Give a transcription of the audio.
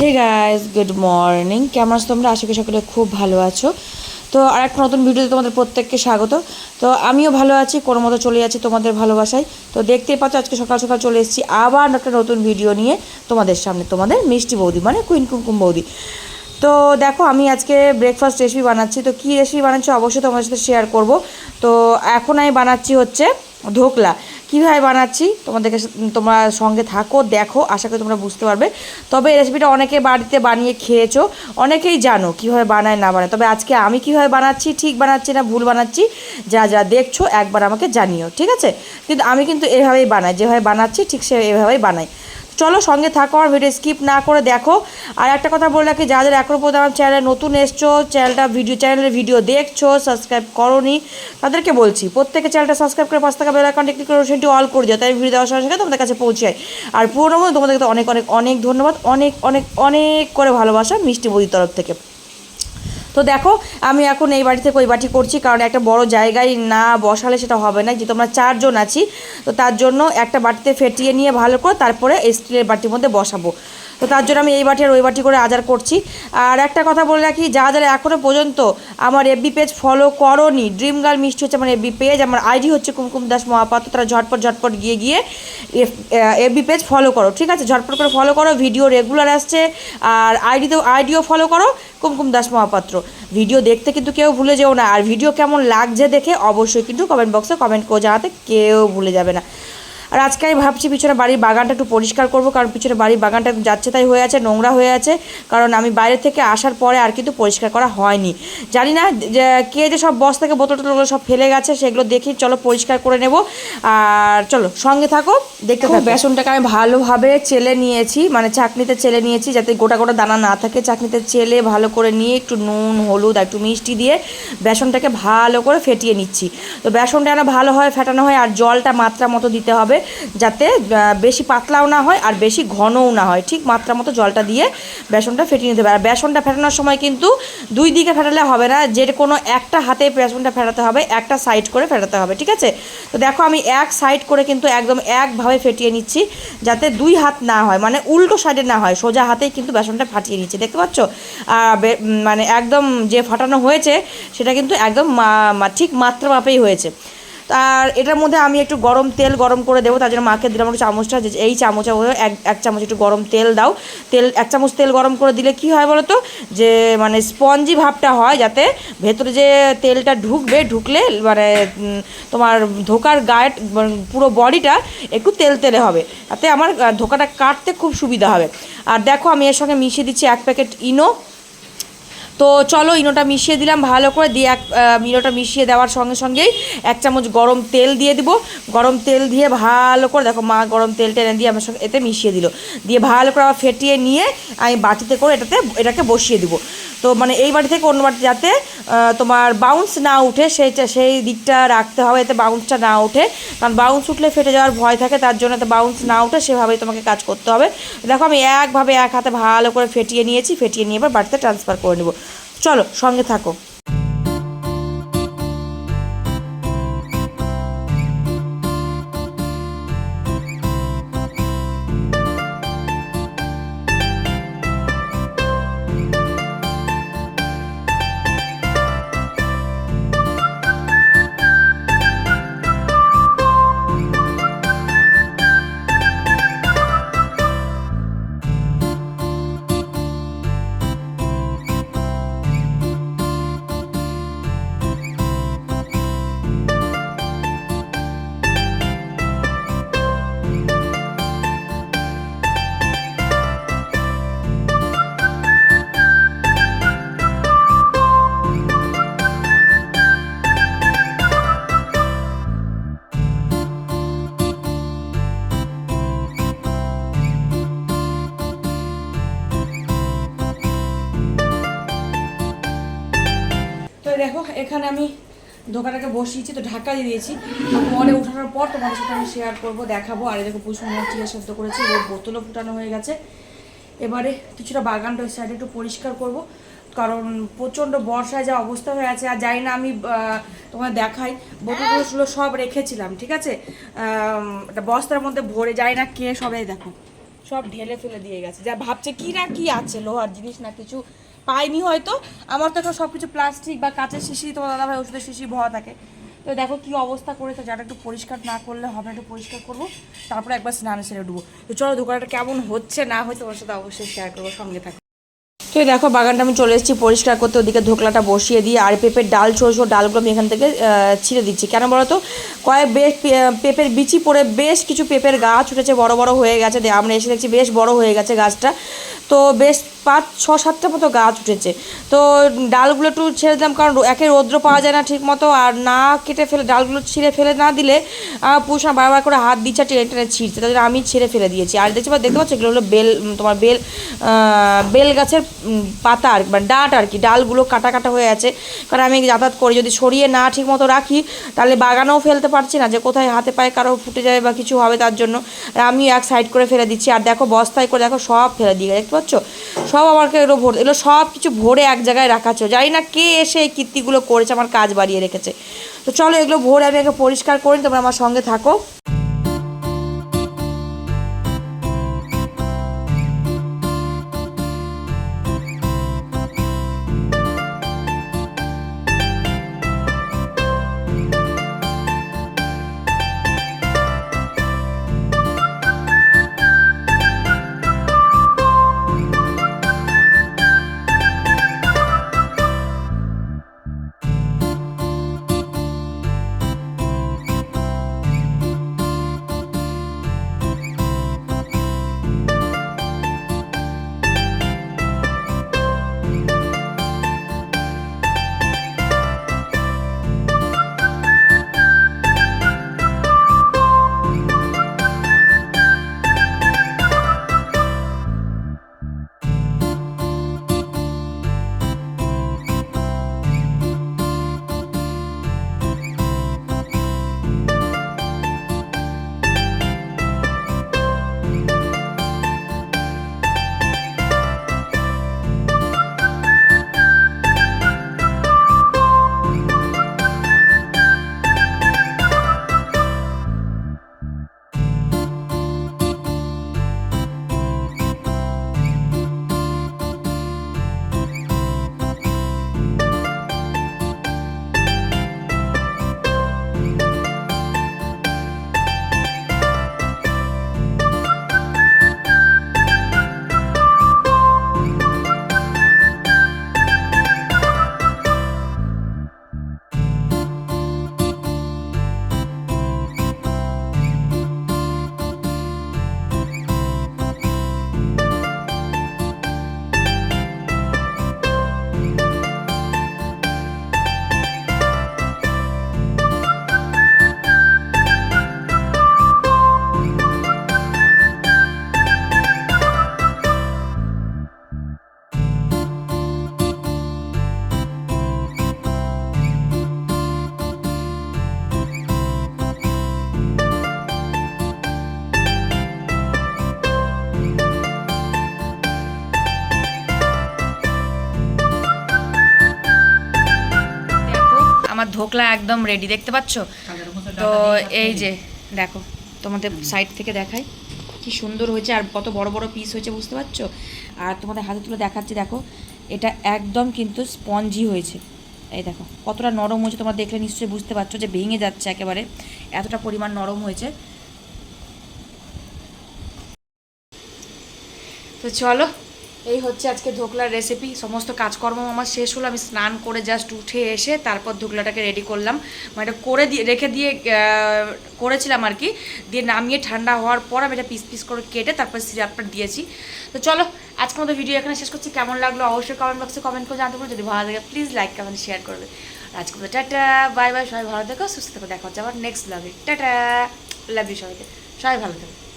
Hey guys good morning কেমন আছো তোমরা? আশা করি সকলে খুব ভালো আছো। তো আর একটা নতুন ভিডিওতে তোমাদের প্রত্যেককে স্বাগত। তো আমিও ভালো আছি, কোনো মতো চলে যাচ্ছি তোমাদের ভালোবাসায়। তো দেখতেই পাচ্ছ, আজকে সকাল সকাল চলে এসেছি আবার একটা নতুন ভিডিও নিয়ে তোমাদের সামনে। তোমাদের মিষ্টি বৌদি মানে কুইন কুমকুম বৌদি। তো দেখো, আমি আজকে ব্রেকফাস্ট রেসিপি বানাচ্ছি। তো কী রেসিপি বানাচ্ছি অবশ্যই তোমাদের সাথে শেয়ার করব। তো এখন আমি বানাচ্ছি হচ্ছে ধোকলা। কীভাবে বানাচ্ছি, তোমাদেরকে তোমরা সঙ্গে থাকো, দেখো, আশা করি তোমরা বুঝতে পারবে। তবে এই রেসিপিটা অনেকে বাড়িতে বানিয়ে খেয়েছো, অনেকেই জানো কীভাবে বানায়, না বানায়। তবে আজকে আমি কীভাবে বানাচ্ছি, ঠিক বানাচ্ছি না ভুল বানাচ্ছি, যা যা দেখছ, একবার আমাকে জানিও, ঠিক আছে? কিন্তু আমি কিন্তু এভাবেই বানাই, যেভাবে বানাচ্ছি, ঠিক সে, এভাবেই বানাই। চলো সঙ্গে থাকো আর ভিডিও স্কিপ না করে দেখো। আর একটা কথা বলে রাখি, যাদের এখনও পর্যন্ত আমার চ্যানেলে নতুন এসছো চ্যানেলটা ভিডিও চ্যানেলের ভিডিও দেখছ সাবস্ক্রাইব করোনি, তাদেরকে বলছি, প্রত্যেকে চ্যানেলটা সাবস্ক্রাইব করে পাঁচ টাকা বেল অ্যাকাউন্টে ক্লিক করে সেটি অল করে দিও তাই ভিডিও দেওয়ার সঙ্গে সঙ্গে তোমাদের কাছে পৌঁছায় আর পুরোনো তোমাদেরকে তো অনেক অনেক অনেক ধন্যবাদ, অনেক অনেক অনেক করে ভালোবাসা মিষ্টি বদির তরফ থেকে। তো দেখো, আমি এখন এই বাড়ি থেকে ওই বাটি করছি, কারণ একটা বড় জায়গায় না বসালে সেটা হবে না। যেহেতু আমরা চারজন আছি, তো তার জন্য একটা বাটিতে ফেটিয়ে নিয়ে ভালো করে তারপরে স্টিলের বাটির মধ্যে বসাবো। তো তার জন্য আমি এই বাটি আর ওই বাটি করে আজার করছি। আর একটা কথা বলে রাখি যা যারা এখনও পর্যন্ত আমার এফবি পেজ ফলো করনি ড্রিম গার্ল মিষ্টি হচ্ছে আমার এফবি পেজ আমার আইডি হচ্ছে কুমকুম দাস মহাপাত্র, তারা ঝটপট ঝটপট গিয়ে গিয়ে এফবি পেজ ফলো করো, ঠিক আছে? ঝটপট করে ফলো করো ভিডিও রেগুলার আসছে, আর আইডিতেও আইডিও ফলো করো, কুমকুম দাস মহাপাত্র। ভিডিও দেখতে কিন্তু কেউ ভুলে যেও না, আর ভিডিও কেমন লাগছে দেখে অবশ্যই কিন্তু কমেন্ট বক্সে কমেন্ট করে জানাতে কেউ ভুলে যাবে না। আর আজকে আমি ভাবছি পিছনে বাড়ির বাগানটা একটু পরিষ্কার করব কারণ পিছনে বাড়ির বাগানটা যাচ্ছে তাই হয়ে আছে নোংরা হয়ে আছে কারণ আমি বাইরে থেকে আসার পরে আর কিন্তু পরিষ্কার করা হয়নি। জানি না যে কে যে সব বস থেকে বোতল টোতলগুলো সব ফেলে গেছে সেগুলো দেখি চলো পরিষ্কার করে নেব। আর চলো সঙ্গে থাকো দেখতে থাকো। বেসনটাকে আমি ভালোভাবে চেলে নিয়েছি মানে চাকনিতে চেলে নিয়েছি যাতে গোটা গোটা দানা না থাকে। চাকনিতে চেলে ভালো করে নিয়ে একটু নুন হলুদ আর একটু মিষ্টি দিয়ে বেসনটাকে ভালো করে ফেটিয়ে নিচ্ছি। তো বেসনটা যেন ভালো হয় ফেটানো হয় আর জলটা মাত্রা মতো দিতে হবে। যাতে বেশি পাতলাও না হয় আর বেশি ঘনও না হয়। ঠিক মাত্রা মতো জলটা দিয়ে বেসনটা ফেটিয়ে নিতে হবে। আর বেসনটা ফেটানোর সময় কিন্তু দুই দিকে ফেটালে হবে না, যে কোনো একটা হাতে বেসনটা ফেটাতে হবে, একটা সাইড করে ফেটাতে হবে। ঠিক আছে? তো দেখো আমি এক সাইড করে কিন্তু একদম একভাবে ফেটিয়ে নিচ্ছি, যাতে দুই হাত না হয় মানে উল্টো সাইডে না হয়, সোজা হাতেই কিন্তু বেসনটা ফাটিয়ে নিচ্ছি। দেখতে পাচ্ছ? মানে একদম যে ফাটানো হয়েছে, সেটা কিন্তু একদম ঠিক মাত্রা মাপেই হয়েছে। আর এটার মধ্যে আমি একটু গরম তেল গরম করে দেবো, তার জন্য মাকে দিলাম একটু চামচটা, যে এই চামচে করে এক এক চামচ একটু গরম তেল দাও। তেল, এক চামচ তেল গরম করে দিলে কি হয় বলো তো যে মানে স্পঞ্জি ভাবটা হয় যাতে ভেতরে যে তেলটা ঢুকবে, ঢুকলে মানে তোমার ধোকার গায়ে মানে পুরো বডিটা একটু তেল তেলে হবে। তাতে আমার ধোকাটা কাটতে খুব সুবিধা হবে। আর দেখো আমি এর সঙ্গে মিশিয়ে দিচ্ছি এক প্যাকেট ইনো। তো চলো ইনোটা মিশিয়ে দিলাম, ভালো করে দিয়ে এক ইনোটা মিশিয়ে দেওয়ার সঙ্গে সঙ্গেই এক চামচ গরম তেল দিয়ে দিব। গরম তেল দিয়ে ভালো করে, দেখো মা গরম তেলটা এনে দিয়ে আমার সঙ্গে এতে মিশিয়ে দিল। দিয়ে ভালো করে আবার ফেটিয়ে নিয়ে আমি বাটিতে করে এটাতে, এটাকে বসিয়ে দিব। তো মানে এই বাড়ি থেকে অন্য বাড়িতে যাতে তোমার বাউন্স না উঠে, সেই সেই দিকটা রাখতে হবে এতে বাউন্সটা না উঠে কারণ বাউন্স উঠলে ফেটে যাওয়ার ভয় থাকে, তার জন্য এতে বাউন্স না উঠে সেভাবেই তোমাকে কাজ করতে হবে। দেখো আমি একভাবে এক হাতে ভালো করে ফেটিয়ে নিয়েছি, ফেটিয়ে নিয়ে এবার বাড়িতে ট্রান্সফার করে নেব। চলো সঙ্গে থাকো। এখানে আমি দোকানটাকে বসিয়েছি, তো ঢাকা দিয়ে দিয়েছি। পরে ওঠানোর পর তোমাদের সাথে আমি শেয়ার করব, দেখাবো। আর এই দেখো পুষু মনে চিয়া সেদ্ধ করেছি, এবার বোতলও ফুটানো হয়ে গেছে। এবারে কিছুটা বাগানটা ওই সাইডে একটু পরিষ্কার করব, কারণ প্রচণ্ড বর্ষায় যা অবস্থা হয়ে আছে, আর জানি না আমি তোমায় দেখাই। বোতলগুলো সব রেখেছিলাম, ঠিক আছে? বস্তার মধ্যে ভরে যাই না কে সবাই দেখো, সব ঢেলে ফেলে দিয়ে গেছে। যা ভাবছে কি না কি আছে, লোহার জিনিস না কিছু পাইনি হয়তো। আমার তো এখন সব কিছু প্লাস্টিক বা কাঁচের শিশি, তোমার দাদাভাই ওষুধের শিশি ভরা থাকে। তো দেখো কি অবস্থা করেছে যাটা একটু পরিষ্কার না করলে হবে একটু পরিষ্কার করব। তারপরে একবার স্নানে সেরে ডুবো তো চলো, দোকানটা কেমন হচ্ছে না হচ্ছে তোমার সাথে অবশ্যই শেয়ার করব, সঙ্গে থাকো। তো দেখো, বাগানটা আমি চলে এসেছি পরিষ্কার করতে, ওদিকে ধোকলাটা বসিয়ে দিয়ে, আর পেঁপের ডাল, ছোটো ছোটো ডালগুলো আমি এখান থেকে ছিঁড়ে দিচ্ছি। কেন বলো তো কয়েক বেশ পেঁপের বিচি পড়ে বেশ কিছু পেঁপের গাছ উঠেছে, বড় বড় হয়ে গেছে। আমরা এসে দেখছি বেশ বড় হয়ে গেছে গাছটা। তো বেশ পাঁচ, ছ, সাতটা মতো গাছ উঠেছে। তো ডালগুলো একটু ছেড়ে দিলাম, কারণ একে রৌদ্র পাওয়া যায় না ঠিক মতো আর না কেটে ফেলে ডালগুলো ছিঁড়ে ফেলে না দিলে পুষ বারবার করে হাত দিচ্ছে টেনে টেনে ছিঁড়ছে। তাদের আমি ছেড়ে ফেলে দিয়েছি। আর দেখছি বা দেখতে পাচ্ছ এগুলো হলো বেল তোমার বেল বেল গাছের পাতা আর মানে ডাঁট আর কি। ডালগুলো কাটা কাটা হয়ে আছে। কারণ আমি যাতায়াত করি, যদি সরিয়ে না ঠিক মতো রাখি, তাহলে বাগানেও ফেলতে পারছি না যে কোথায় হাতে পায়ে কারও ফুটে যাবে বা কিছু হবে তার জন্য। আমি এক সাইড করে ফেলে দিচ্ছি। আর দেখো বস্তায় করে দেখো সব ফেলে দিয়ে দেখতে পাচ্ছ? সব আমাকে এগুলো ভরে এগুলো সব কিছু ভরে এক জায়গায় রাখা ছিল জানি না কে এসে এই কীর্তিগুলো করেছে, আমার কাজ বাড়িয়ে রেখেছে। তো চলো এগুলো ভরে আমি একে পরিষ্কার করি তোমরা আমার সঙ্গে থাকো। ধোকলা একদম রেডি দেখতে পাচ্ছ? তো এই যে দেখো তোমাদের সাইড থেকে দেখাই কি সুন্দর হয়েছে আর কত বড় বড় পিস হয়েছে বুঝতে পারছ? আর তোমাদের হাতে তুলে দেখাচ্ছি দেখো এটা একদম কিন্তু স্পঞ্জি হয়েছে। এই দেখো কতটা নরম হয়েছে তোমরা দেখলে নিশ্চয়ই বুঝতে পারছ যে ভেঙে যাচ্ছে একেবারে এতটা পরিমাণ নরম হয়েছে। তো চলো এই হচ্ছে আজকে ধোকলার রেসিপি সমস্ত কাজকর্ম আমার শেষ হলো, আমি স্নান করে জাস্ট উঠে এসে তারপর ধোকলাটাকে রেডি করলাম। মানে এটা করে দিয়ে, রেখে দিয়ে করেছিলাম আর কি। দিয়ে নামিয়ে ঠান্ডা হওয়ার পর আমি এটা পিস পিস করে কেটে তারপর সিরাপটা দিয়েছি। তো চলো, আজকের মতো ভিডিও এখানে শেষ করছি। কেমন লাগল অবশ্যই কমেন্ট বক্সে কমেন্ট করে জানতে পারো যদি ভালো লাগে প্লিজ লাইক কমেন্ট শেয়ার করবে। আজকে মতো টাটা বাই বাই সবাই ভালো থেকো, সুস্থ থেকো। দেখা হচ্ছে আবার নেক্সট ব্লগে টাটা! লাভ ইউ সবাইকে। সবাই ভালো থেকো।